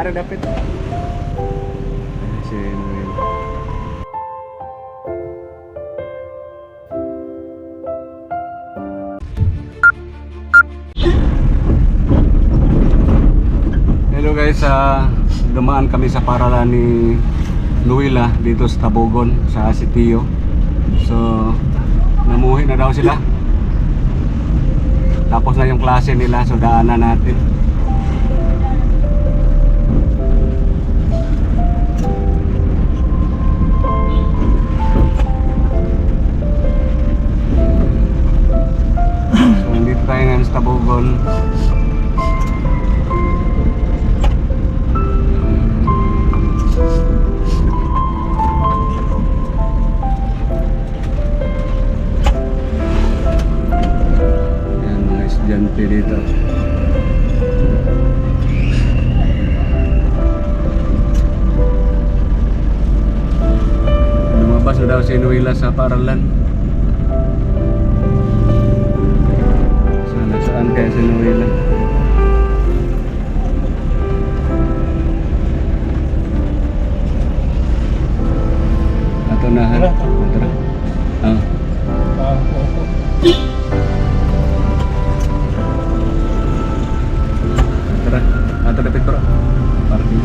Yari dapit. Ay, si. Hello guys, ah, dumaan kami sa paralan ni Luila dito sa Tabogon sa Sitio. So, namuhi na daw sila. Tapos na yung klase nila, so daanan natin. Tayo ngayon sa Tabogon. Yan, mga estudyante dito. Lumabas na daw si Nuila sa paralan. Tara, na Pedro. Parking.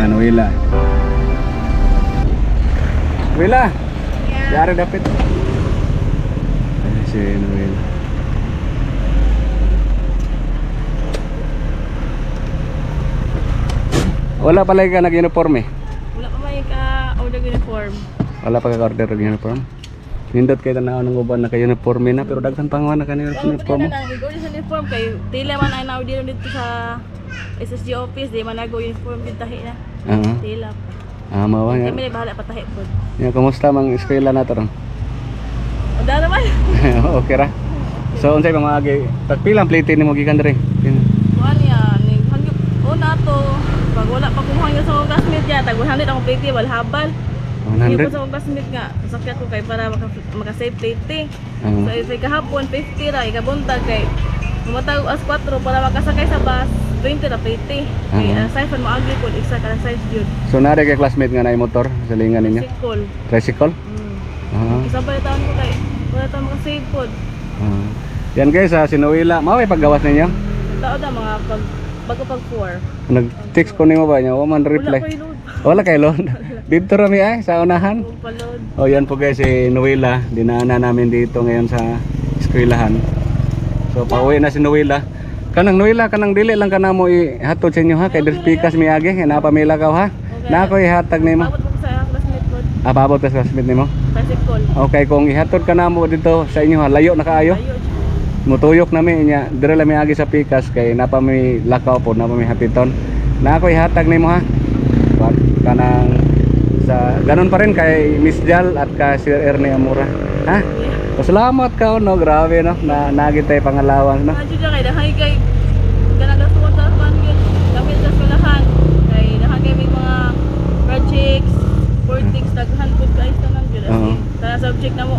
Ano, Wila? Wila! Yari dapit. Ay, si Noel. Wala pala ka nag-uniform eh. Wala pa may ka-order uniform. Wala pa ka-order ng uniform. Nindot kayo na ng uban na ka-uniform na pero daghan pang na kanyo Pero uniform mo. pwede na i-order sa uniform kay tila man ay na-order dito sa SSG office, di man nago uniform dito tahi na. Oo. Tila. Ah, mawa Kami nga. na bahala pa tahi po. Yan, kumusta mang eskwela na to? ron? O da naman. okay ra. So unsay mga agi? Tagpilang plate ni mo gikan diri. Kuan yan, ning hangyo una to. Pag wala pa kung hangyo sa classmate ya, tag 100 akong plate wal habal. Hangyo ko 100. sa classmate nga, sakya ko kay para maka maka save plate. Oo. So if kahapon 50 ra, ikabuntag kay Mumatag as 4 para makasakay sa bus, 20 ra plate. Kay Ah. uh, size mo agi ko isa ka size jud. So nare kay classmate nga na motor sa lingan ninyo. Sikol. Tricycle? Mm. Ah. Isabay taon ko kay wala ta maka-save pod. ah. Yan guys, sa Sinuila, mao ay paggawas ninyo. Tao na mga pag bago pag 4. Nag-text ko nimo ba niya? Wa man Wala reply. Wala kay load. Dito rami ay sa unahan. Kung pa-load. O yan po guys, si Nuela, dinaanan namin dito ngayon sa eskwelahan. So pauwi na si Nuela. Kanang Nuela, kanang dili lang ka na mo ihatod sa inyo ha, kay Despikas miagi, napamila ka ha. Na ako ihatag nimo. Abot mo sa classmate pod. Ah, ka sa classmate nimo. Okay, kung ihatod ka na mo dito sa inyo ha, layo na kaayo. Ayo. Mutuyok nami niya, dire lang miagi sa Pikas kay napa mi lakaw po, napa mi hapiton. Na ako ihatag nimo ha. Kanang sa ganun pa rin kay Miss Jal at ka Sir Ernie Amura. Ha? Pasalamat ka no, grabe no, na nagitay pangalawan no. Dyan kay dahay kay kanang gasuon sa pan yun. Kami sa eskwelahan. Kay may mga projects, politics, daghan pud as Oo. in. Kana subject na mo.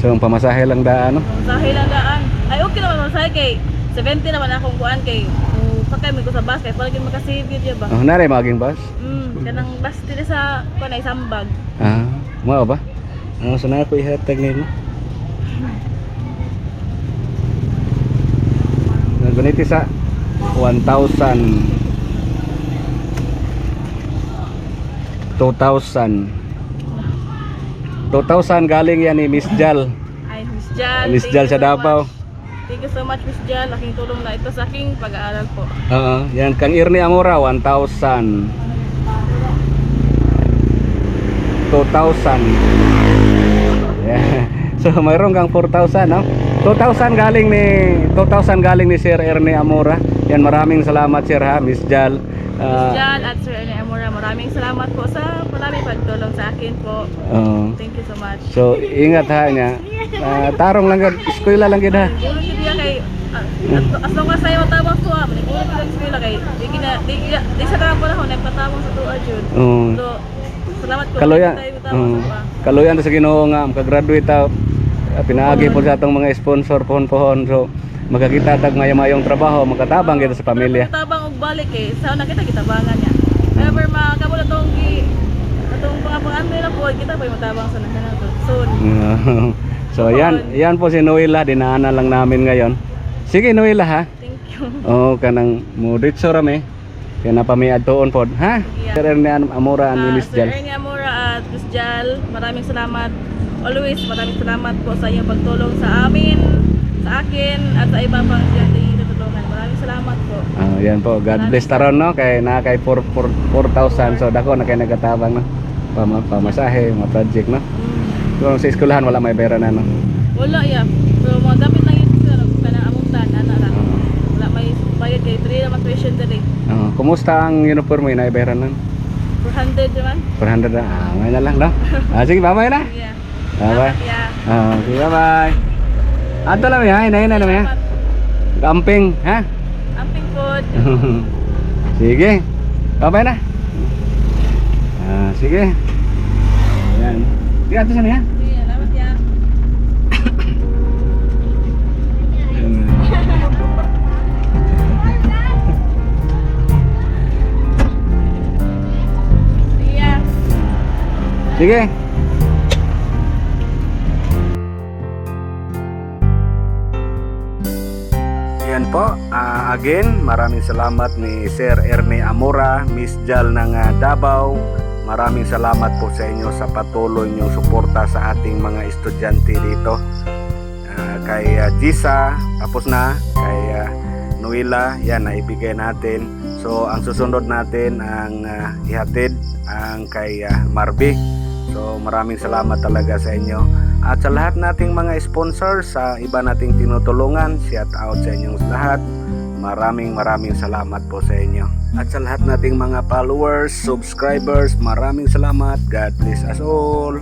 So ang pamasahe lang daan no. Sa lang daan. Ay okay naman sa kay 70 naman akong kuan kay kung sakay mi ko sa bus kay para gyud makasave yun ba. Oh, nare maging bus. Mm, kanang bus dito sa kuan ay sambag. Ah, mo ba? Ano sa na ako ihatag nimo? Naguniti sa 1,000 2,000 2,000 galing yan ni Miss Jal Ay Miss Jal. Miss Jal sa Davao. Thank you so much Miss Jal. Laking tulong na ito sa aking pag-aaral po. Oo, yan kang Irni Amora 1,000 2,000 yeah. So mayroon kang 4,000 no? 2,000 galing ni 2,000 galing ni Sir Ernie Amora. Yan maraming salamat Sir ha, Miss Jal. Ah, Jal at Sir Ene Amora, maraming salamat po sa maraming pagtulong sa akin po. oo. Thank you so much. so ingat ha niya. Ah, tarong lang gid, eskwela lang gid ha. Ah, as- long as sa'yo matabang tuwa, manigulong ko lang sila kay di gina di, sa karang panahon nagpatabang sa tuwa jud. Oo. So salamat po. Tayo matabang oo. sa sa Ginoo nga makagraduate ta Ah, Pinaagi po sa atong mga sponsor pohon-pohon. So magkakita tag mayamayong trabaho, makatabang kita sa pamilya. Tabang og balik eh. Sa una kita kitabangan niya. However, makakabo na tong gi atong mga pang-ano na po, kita pa yung matabang sa to. Soon. so yan, yan po si Noela, dinaanan lang namin ngayon. Sige Noela ha. Thank you. Oo, kanang muditso rami. Kaya napamiad tuon pod, ha? Yeah. Sir Ernean Amora and Ah, Miss Sir Jal. Ernie Amora at Miss Jal, maraming salamat. Always, maraming salamat po sa inyong pagtulong sa amin, sa akin, at sa iba pang estudyante dito tutulungan. Maraming salamat po. Ah, yan po. God bless taron no kay na kay 4 4,000 so dako na kay nagatabang no. Pama, pamasahe, mga project no. Mm. So sa eskwelahan wala may bayran na no. Wala ya. Pero mga damit lang yun sir, kana amuntan, ana ra. Wala may bayad kay 3 naman tuition dali. Ah, kumusta ang uniform mo inaibayaran nan? 400 naman. 400 na. Ah, may na lang no. Ah, sige, bye-bye na. Yeah. Bye-bye. Ah, sige, bye-bye. Ato lang ya, inahin na naman ya. Camping, ha? Amping food. sige. Bye-bye na. Ah, sige. Yan. Sige, ato sana ya. Sige, po. Ah, again, maraming salamat ni Sir Ernie Amora, Miss Jal ng ah, Davao. Maraming salamat po sa inyo sa patuloy niyong suporta sa ating mga estudyante dito. Ah, kay ah, Jisa, tapos na. Kay ah, Nuila, yan, naibigay natin. So, ang susunod natin ang ah, ihatid ang kay ah, Marby. So, maraming salamat talaga sa inyo. At sa lahat nating mga sponsors, sa iba nating tinutulungan, shout out sa inyong lahat. Maraming maraming salamat po sa inyo. At sa lahat nating mga followers, subscribers, maraming salamat. God bless us all.